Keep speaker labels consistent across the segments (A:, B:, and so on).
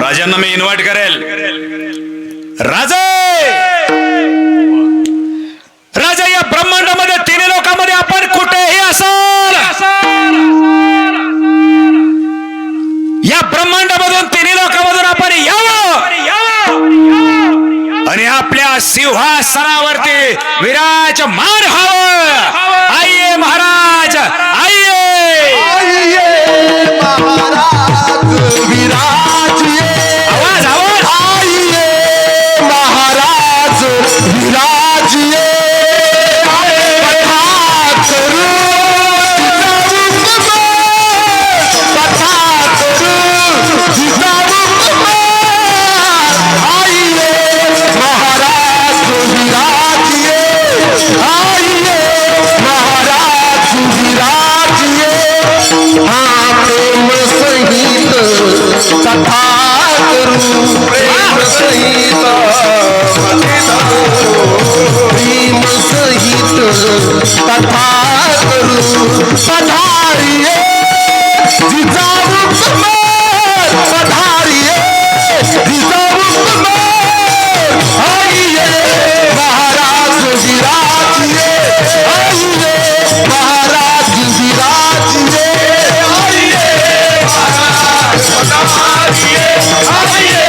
A: राजांना मी इन्व्हाइट करेल. राजे! राजा या ब्रह्मांडामध्ये तिन्ही लोकांमध्ये आपण कुठेही असाल. या ब्रह्मांडामधून तिन्ही लोकांमधून आपण यावं. आणि आपल्या सिंहासनावरती विराजमान व्हावं. Yeah. तथा
B: गुरु पधारिए जिजाऊ कुमार पधारिए जिजाऊ कुमार आइए महाराज विराजिए आइए महाराज महाराज पधारिए आइए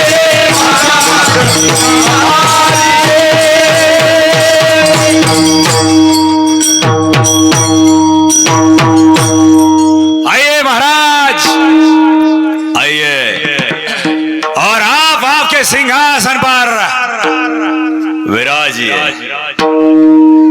B: के सिंहासन पर। विराजिए।